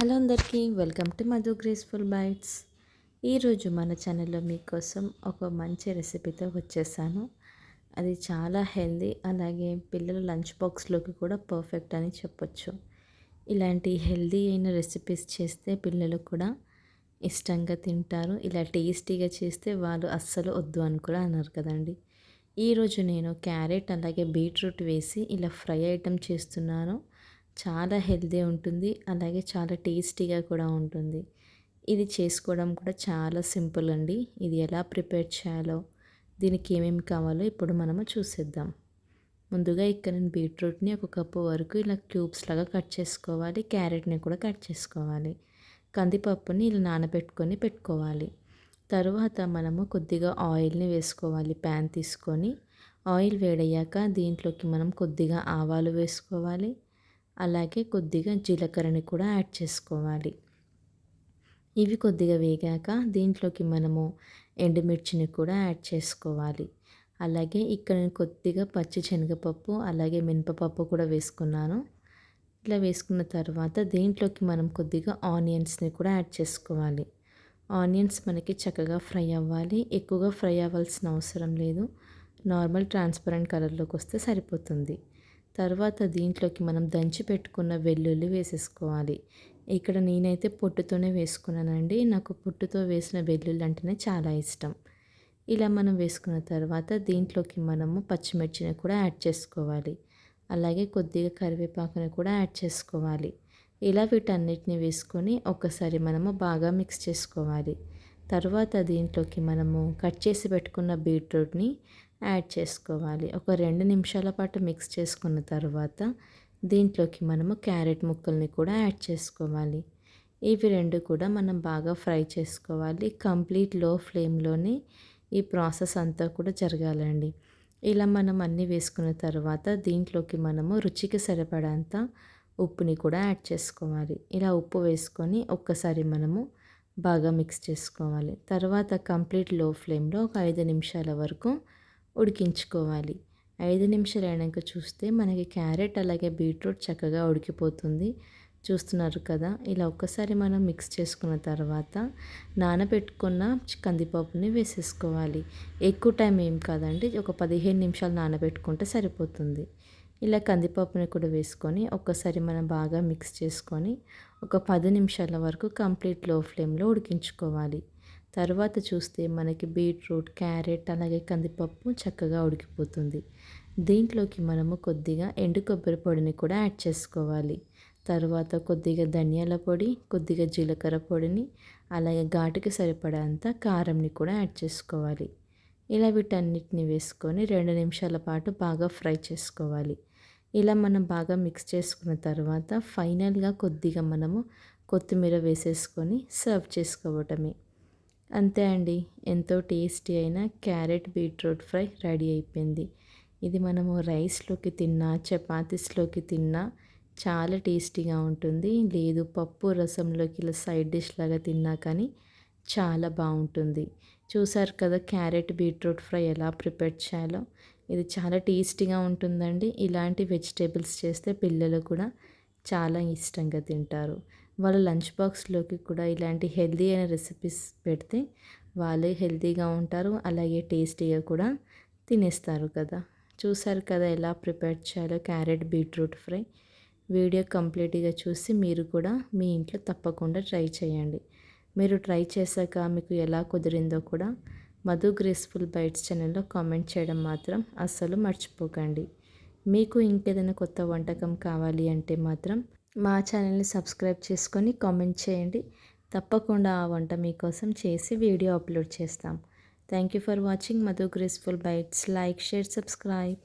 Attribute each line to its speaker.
Speaker 1: Hello అందరికీ welcome to Madhu graceful bites ఈరోజు మన ఛానల్లో మీకోసం ఒక మంచి రెసిపీతో వచ్చేసాను. అది చాలా హెల్దీ అలాగే పిల్లల లంచ్ బాక్స్లోకి కూడా పర్ఫెక్ట్ అని చెప్పొచ్చు. ఇలాంటి హెల్దీ అయిన రెసిపీస్ చేస్తే పిల్లలు కూడా ఇష్టంగా తింటారు. ఇలా టేస్టీగా చేస్తే వాళ్ళు అస్సలు వద్దు అని కూడా అన్నారు కదండి. ఈరోజు నేను క్యారెట్ అలాగే బీట్రూట్ వేసి ఇలా ఫ్రై ఐటెం చేస్తున్నాను. చాలా హెల్తీ ఉంటుంది. అలాగే చాలా టేస్టీగా కూడా ఉంటుంది. ఇది చేసుకోవడం కూడా చాలా సింపుల్ అండి. ఇది ఎలా ప్రిపేర్ చేయాలో దీనికి ఏమేమి కావాలో ఇప్పుడు మనము చూసేద్దాం. ముందుగా ఇక్కడ నేను బీట్రూట్ని ఒక కప్పు వరకు ఇలా క్యూబ్స్ లాగా కట్ చేసుకోవాలి. క్యారెట్ని కూడా కట్ చేసుకోవాలి. కందిపప్పుని ఇలా నానబెట్టుకొని పెట్టుకోవాలి. తరువాత మనము కొద్దిగా ఆయిల్ని వేసుకోవాలి. ప్యాన్ తీసుకొని ఆయిల్ వేడయ్యాక దీంట్లోకి మనం కొద్దిగా ఆవాలు వేసుకోవాలి. అలాగే కొద్దిగా జీలకర్రని కూడా యాడ్ చేసుకోవాలి. ఇవి కొద్దిగా వేగాక దీంట్లోకి మనము ఎండుమిర్చిని కూడా యాడ్ చేసుకోవాలి. అలాగే ఇక్కడ నేను కొద్దిగా పచ్చి శనగపప్పు అలాగే మినపపప్పు కూడా వేసుకున్నాను. ఇట్లా వేసుకున్న తర్వాత దీంట్లోకి మనం కొద్దిగా ఆనియన్స్ని కూడా యాడ్ చేసుకోవాలి. ఆనియన్స్ మనకి చక్కగా ఫ్రై అవ్వాలి. ఎక్కువగా ఫ్రై అవ్వాల్సిన అవసరం లేదు. నార్మల్ ట్రాన్స్పరెంట్ కలర్లోకి వస్తే సరిపోతుంది. తర్వాత దీంట్లోకి మనం దంచి పెట్టుకున్న వెల్లుల్లి వేసేసుకోవాలి. ఇక్కడ నేనైతే పొట్టుతోనే వేసుకున్నానండి. నాకు పొట్టుతో వేసిన వెల్లుల్లి అంటేనే చాలా ఇష్టం. ఇలా మనం వేసుకున్న తర్వాత దీంట్లోకి మనము పచ్చిమిర్చిని కూడా యాడ్ చేసుకోవాలి. అలాగే కొద్దిగా కరివేపాకుని కూడా యాడ్ చేసుకోవాలి. ఇలా వీటన్నిటిని వేసుకొని ఒకసారి మనము బాగా మిక్స్ చేసుకోవాలి. తర్వాత దీంట్లోకి మనము కట్ చేసి పెట్టుకున్న బీట్రూట్ని యాడ్ చేసుకోవాలి. ఒక రెండు నిమిషాల పాటు మిక్స్ చేసుకున్న తర్వాత దీంట్లోకి మనము క్యారెట్ ముక్కల్ని కూడా యాడ్ చేసుకోవాలి. ఇవి రెండు కూడా మనం బాగా ఫ్రై చేసుకోవాలి. కంప్లీట్లో ఫ్లేమ్లోనే ఈ ప్రాసెస్ అంతా కూడా జరగాలండి. ఇలా మనం అన్నీ వేసుకున్న తర్వాత దీంట్లోకి మనము రుచికి సరిపడంత ఉప్పుని కూడా యాడ్ చేసుకోవాలి. ఇలా ఉప్పు వేసుకొని ఒక్కసారి మనము బాగా మిక్స్ చేసుకోవాలి. తర్వాత కంప్లీట్లో ఫ్లేమ్లో ఒక ఐదు నిమిషాల వరకు ఉడికించుకోవాలి. ఐదు నిమిషాలు అయినాక చూస్తే మనకి క్యారెట్ అలాగే బీట్రూట్ చక్కగా ఉడికిపోతుంది. చూస్తున్నారు కదా ఇలా ఒక్కసారి మనం మిక్స్ చేసుకున్న తర్వాత నానబెట్టుకున్న కందిపప్పుని వేసేసుకోవాలి. ఎక్కువ టైం ఏం కాదండి ఒక పదిహేను నిమిషాలు నానబెట్టుకుంటే సరిపోతుంది. ఇలా కందిపప్పుని కూడా వేసుకొని ఒక్కసారి మనం బాగా మిక్స్ చేసుకొని ఒక పది నిమిషాల వరకు కంప్లీట్లో ఫ్లేమ్లో ఉడికించుకోవాలి. తర్వాత చూస్తే మనకి బీట్రూట్ క్యారెట్ అలాగే కందిపప్పు చక్కగా ఉడికిపోతుంది. దీంట్లోకి మనము కొద్దిగా ఎండు కొబ్బరి పొడిని కూడా యాడ్ చేసుకోవాలి. తర్వాత కొద్దిగా ధనియాల పొడి కొద్దిగా జీలకర్ర పొడిని అలాగే ఘాటుకి సరిపడంత కారంని కూడా యాడ్ చేసుకోవాలి. ఇలా వీటన్నిటిని వేసుకొని రెండు నిమిషాల పాటు బాగా ఫ్రై చేసుకోవాలి. ఇలా మనం బాగా మిక్స్ చేసుకున్న తర్వాత ఫైనల్గా కొద్దిగా మనము కొత్తిమీర వేసేసుకొని సర్వ్ చేసుకోవటమే. అంతే అండి. ఎంతో టేస్టీ అయిన క్యారెట్ బీట్రూట్ ఫ్రై రెడీ అయిపోయింది. ఇది మనము రైస్లోకి తిన్నా చపాతీస్లోకి తిన్నా చాలా టేస్టీగా ఉంటుంది. లేదు పప్పు రసంలోకి ఇలా సైడ్ డిష్ లాగా తిన్నా కానీ చాలా బాగుంటుంది. చూసారు కదా క్యారెట్ బీట్రూట్ ఫ్రై ఎలా ప్రిపేర్ చేయాలో? ఇది చాలా టేస్టీగా ఉంటుందండి. ఇలాంటి వెజిటేబుల్స్ చేస్తే పిల్లలు కూడా చాలా ఇష్టంగా తింటారు. వాళ్ళ లంచ్ బాక్స్లోకి కూడా ఇలాంటి హెల్దీ అయిన రెసిపీస్ పెడితే వాళ్ళే హెల్తీగా ఉంటారు. అలాగే టేస్టీగా కూడా తినేస్తారు కదా. చూసారు కదా ఎలా ప్రిపేర్ చేయాలో క్యారెట్ బీట్రూట్ ఫ్రై. వీడియో కంప్లీట్గా చూసి మీరు కూడా మీ ఇంట్లో తప్పకుండా ట్రై చేయండి. మీరు ట్రై చేశాక మీకు ఎలా కుదిరిందో కూడా మధు గ్రేస్ఫుల్ బైట్స్ ఛానల్లో కామెంట్ చేయడం మాత్రం అస్సలు మర్చిపోకండి. మీకు ఇంకేదైనా కొత్త వంటకం కావాలి అంటే మాత్రం మా ఛానల్ని సబ్స్క్రైబ్ చేసుకొని కామెంట్ చేయండి. తప్పకుండా ఆ వంట మీకోసం చేసి వీడియో అప్లోడ్ చేస్తాం. Thank you for watching. Madhu graceful bites. Like share subscribe.